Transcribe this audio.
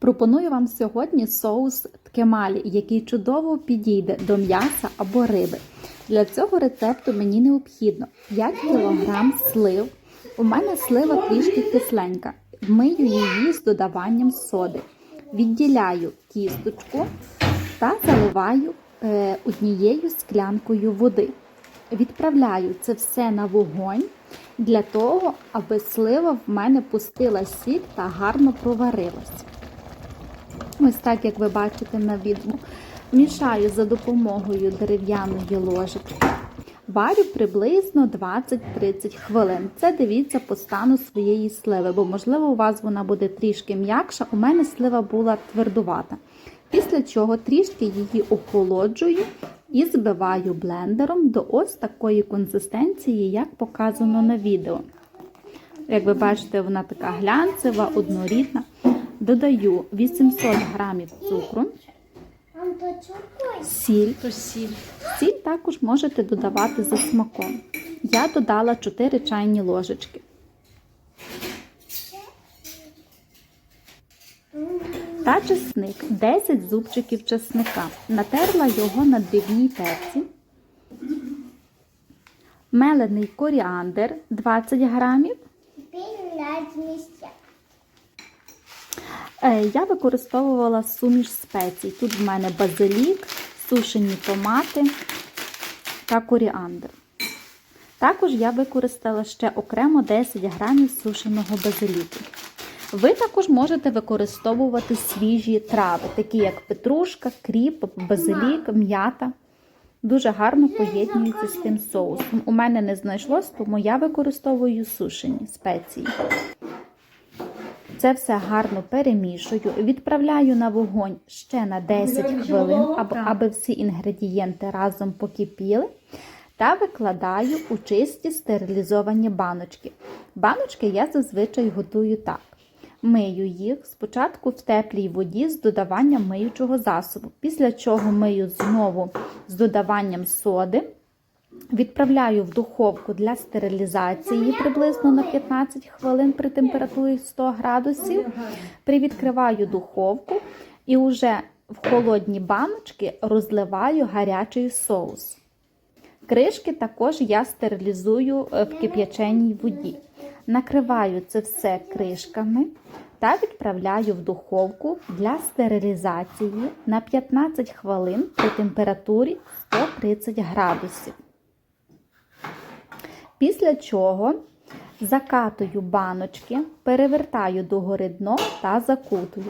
Пропоную вам сьогодні соус ткемалі, який чудово підійде до м'яса або риби. Для цього рецепту мені необхідно 5 кг слив. У мене слива трішки кисленька. Вмию її з додаванням соди. Відділяю кісточку та заливаю е, однією склянкою води. Відправляю це все на вогонь для того, аби слива в мене пустила сік та гарно проварилась. Ось так, як ви бачите на відео. Мішаю за допомогою дерев'яної ложечки. Варю приблизно 20-30 хвилин. Це дивіться по стану своєї сливи, бо, можливо, у вас вона буде трішки м'якша. У мене слива була твердувата. Після чого трішки її охолоджую і збиваю блендером до ось такої консистенції, як показано на відео. Як ви бачите, вона така глянцева, однорідна. Додаю 800 грамів цукру, сіль. Сіль. Сіль також можете додавати за смаком. Я додала 4 чайні ложечки. Та чесник 10 зубчиків чесника. Натерла його на дрібній терці. Мелений коріандр 20 грамів. Е, Я використовувала суміш спецій. Тут в мене базилік, сушені томати та коріандр. Також я використала ще окремо 10 грамів сушеного базиліку. Ви також можете використовувати свіжі трави, такі як петрушка, кріп, базилік, м'ята. Дуже гарно поєднуються з тим соусом. У мене не знайшлось, тому я використовую сушені спеції. Це все гарно перемішую, відправляю на вогонь ще на 10 хвилин, аби, всі інгредієнти разом покипіли. Та викладаю у чисті стерилізовані баночки. Баночки я зазвичай готую так. Мию їх спочатку в теплій воді з додаванням миючого засобу, після чого мию знову з додаванням соди. Відправляю в духовку для стерилізації приблизно на 15 хвилин при температурі 100 градусів. Привідкриваю духовку і вже в холодні баночки розливаю гарячий соус. Кришки також я стерилізую е, в кип'яченій воді. Накриваю це все кришками та відправляю в духовку для стерилізації на 15 хвилин при температурі 130 градусів. Після чого закатую баночки, перевертаю догори дно та закутую.